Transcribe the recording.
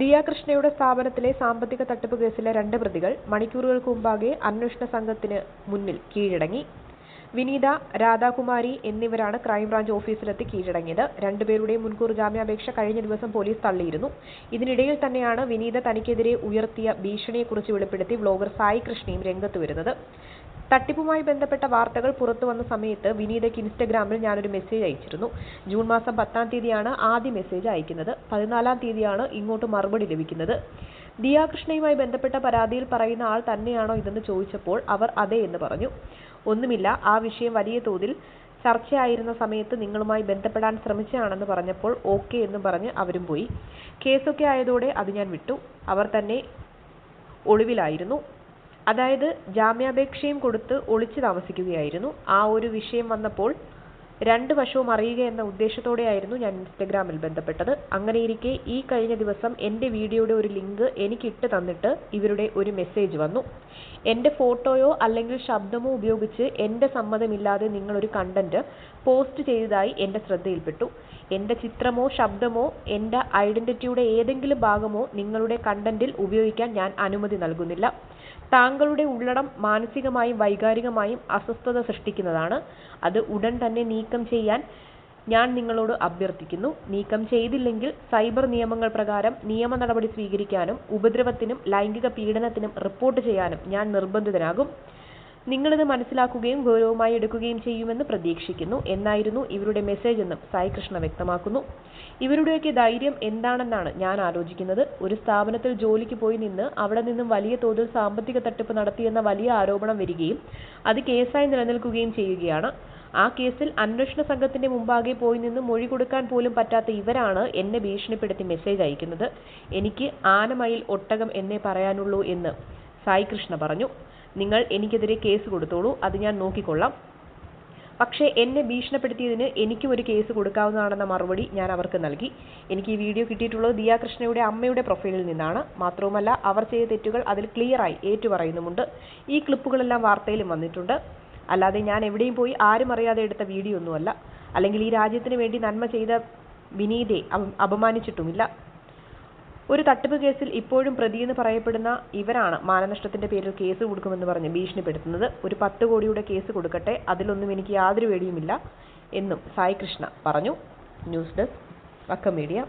ദിയ കൃഷ്ണയുടെ സ്ഥാപനത്തിലെ സാമ്പത്തിക തട്ടിപ്പ് കേസിലെ രണ്ട് പ്രതികൾ മണിക്കൂറുകൾക്ക് മുമ്പാകെ അന്വേഷണ സംഘത്തിന് മുന്നിൽ കീഴടങ്ങി. വിനീത രാധാകുമാരി എന്നിവരാണ് ക്രൈംബ്രാഞ്ച് ഓഫീസിലെത്തി കീഴടങ്ങിയത്. രണ്ടുപേരുടെയും മുൻകൂർ ജാമ്യാപേക്ഷ കഴിഞ്ഞ ദിവസം പോലീസ് തള്ളിയിരുന്നു. ഇതിനിടയിൽ തന്നെയാണ് വിനീത തനിക്കെതിരെ ഉയർത്തിയ ഭീഷണിയെക്കുറിച്ച് വെളിപ്പെടുത്തി വ്ലോഗർ സായി കൃഷ്ണയും രംഗത്ത് വരുന്നത്. തട്ടിപ്പുമായി ബന്ധപ്പെട്ട വാർത്തകൾ പുറത്തു വന്ന സമയത്ത് വിനീതയ്ക്ക് ഇൻസ്റ്റഗ്രാമിൽ ഞാനൊരു മെസ്സേജ് അയച്ചിരുന്നു. ജൂൺ മാസം പത്താം തീയതിയാണ് ആദ്യ മെസ്സേജ് അയക്കുന്നത്. പതിനാലാം തീയതിയാണ് ഇങ്ങോട്ട് മറുപടി ലഭിക്കുന്നത്. ദിയാകൃഷ്ണയുമായി ബന്ധപ്പെട്ട പരാതിയിൽ പറയുന്ന ആൾ തന്നെയാണോ ഇതെന്ന് ചോദിച്ചപ്പോൾ അവർ അതെ എന്ന് പറഞ്ഞു. ഒന്നുമില്ല. ആ വിഷയം വലിയ തോതിൽ ചർച്ചയായിരുന്ന സമയത്ത് നിങ്ങളുമായി ബന്ധപ്പെടാൻ ശ്രമിച്ചതാണെന്ന് പറഞ്ഞപ്പോൾ ഓക്കെ എന്ന് പറഞ്ഞ് അവരും പോയി. കേസൊക്കെ ആയതോടെ അത് ഞാൻ വിട്ടു. അവർ തന്നെ ഒളിവിലായിരുന്നു. അതായത് ജാമ്യാപേക്ഷയും കൊടുത്ത് ഒളിച്ചു താമസിക്കുകയായിരുന്നു. ആ ഒരു വിഷയം വന്നപ്പോൾ രണ്ട് വശവും അറിയുക എന്ന ഉദ്ദേശത്തോടെയായിരുന്നു ഞാൻ ഇൻസ്റ്റഗ്രാമിൽ ബന്ധപ്പെട്ടത്. അങ്ങനെയിരിക്കെ ഈ കഴിഞ്ഞ ദിവസം എന്റെ വീഡിയോയുടെ ഒരു ലിങ്ക് എനിക്ക് ഇട്ട് തന്നിട്ട് ഇവരുടെ ഒരു മെസ്സേജ് വന്നു. എന്റെ ഫോട്ടോയോ അല്ലെങ്കിൽ ശബ്ദമോ ഉപയോഗിച്ച് എന്റെ സമ്മതമില്ലാതെ നിങ്ങളൊരു കണ്ടന്റ് പോസ്റ്റ് ചെയ്തതായി എന്റെ ശ്രദ്ധയിൽപ്പെട്ടു. എന്റെ ചിത്രമോ ശബ്ദമോ എന്റെ ഐഡന്റിറ്റിയുടെ ഏതെങ്കിലും ഭാഗമോ നിങ്ങളുടെ കണ്ടന്റിൽ ഉപയോഗിക്കാൻ ഞാൻ അനുമതി നൽകുന്നില്ല. താങ്കളുടെ ഉള്ളടം മാനസികമായും വൈകാരികമായും അസ്വസ്ഥത സൃഷ്ടിക്കുന്നതാണ്. അത് ഉടൻ തന്നെ നീക്കം ചെയ്യാൻ ഞാൻ നിങ്ങളോട് അഭ്യർത്ഥിക്കുന്നു. നീക്കം ചെയ്തില്ലെങ്കിൽ സൈബർ നിയമങ്ങൾ പ്രകാരം നിയമ നടപടി സ്വീകരിക്കാനും ഉപദ്രവത്തിനും ലൈംഗിക പീഡനത്തിനും റിപ്പോർട്ട് ചെയ്യാനും ഞാൻ നിർബന്ധിതനാകും. നിങ്ങളിത് മനസ്സിലാക്കുകയും ഗൗരവമായി എടുക്കുകയും ചെയ്യുമെന്ന് പ്രതീക്ഷിക്കുന്നു. എന്നായിരുന്നു ഇവരുടെ മെസ്സേജ് എന്നും സായി കൃഷ്ണ വ്യക്തമാക്കുന്നു. ഇവരുടെയൊക്കെ ധൈര്യം എന്താണെന്നാണ് ഞാൻ ആലോചിക്കുന്നത്. ഒരു സ്ഥാപനത്തിൽ ജോലിക്ക് പോയി നിന്ന് അവിടെ നിന്നും വലിയ തോതിൽ സാമ്പത്തിക തട്ടിപ്പ് നടത്തിയെന്ന വലിയ ആരോപണം വരികയും അത് കേസായി നിലനിൽക്കുകയും ചെയ്യുകയാണ്. ആ കേസിൽ അന്വേഷണ സംഘത്തിന്റെ മുമ്പാകെ പോയി നിന്ന് മൊഴി കൊടുക്കാൻ പോലും പറ്റാത്ത ഇവരാണ് എന്നെ ഭീഷണിപ്പെടുത്തി മെസ്സേജ് അയക്കുന്നത്. എനിക്ക് ആനമയിൽ ഒട്ടകം എന്നേ പറയാനുള്ളൂ എന്ന് സായി കൃഷ്ണ പറഞ്ഞു. നിങ്ങൾ എനിക്കെതിരെ കേസ് കൊടുത്തോളൂ. അത് ഞാൻ നോക്കിക്കൊള്ളാം. പക്ഷേ എന്നെ ഭീഷണിപ്പെടുത്തിയതിന് എനിക്കും ഒരു കേസ് കൊടുക്കാവുന്നതാണെന്ന മറുപടി ഞാൻ അവർക്ക് നൽകി. എനിക്ക് ഈ വീഡിയോ കിട്ടിയിട്ടുള്ളത് ദിയ കൃഷ്ണയുടെ അമ്മയുടെ പ്രൊഫൈലിൽ നിന്നാണ്. മാത്രവുമല്ല അവർ ചെയ്ത തെറ്റുകൾ അതിൽ ക്ലിയറായി ഏറ്റുപറയുന്നുമുണ്ട്. ഈ ക്ലിപ്പുകളെല്ലാം വാർത്തയിലും വന്നിട്ടുണ്ട്. അല്ലാതെ ഞാൻ എവിടെയും പോയി ആരും അറിയാതെ എടുത്ത വീഡിയോ ഒന്നുമല്ല. അല്ലെങ്കിൽ ഈ രാജ്യത്തിന് വേണ്ടി നന്മ ചെയ്ത വിനീതയെ അപമാനിച്ചിട്ടുമില്ല. ഒരു തട്ടിപ്പ് കേസിൽ ഇപ്പോഴും പ്രതിയെന്ന് പറയപ്പെടുന്ന ഇവരാണ് മാനനഷ്ടത്തിന്റെ പേരിൽ കേസ് കൊടുക്കുമെന്ന് പറഞ്ഞ് ഭീഷണിപ്പെടുത്തുന്നത്. ഒരു പത്ത് കോടിയുടെ കേസ് കൊടുക്കട്ടെ അതിലൊന്നും എനിക്ക് യാതൊരു പേടിയുമില്ല എന്നും സായി കൃഷ്ണ പറഞ്ഞു. News desk Vakkom media.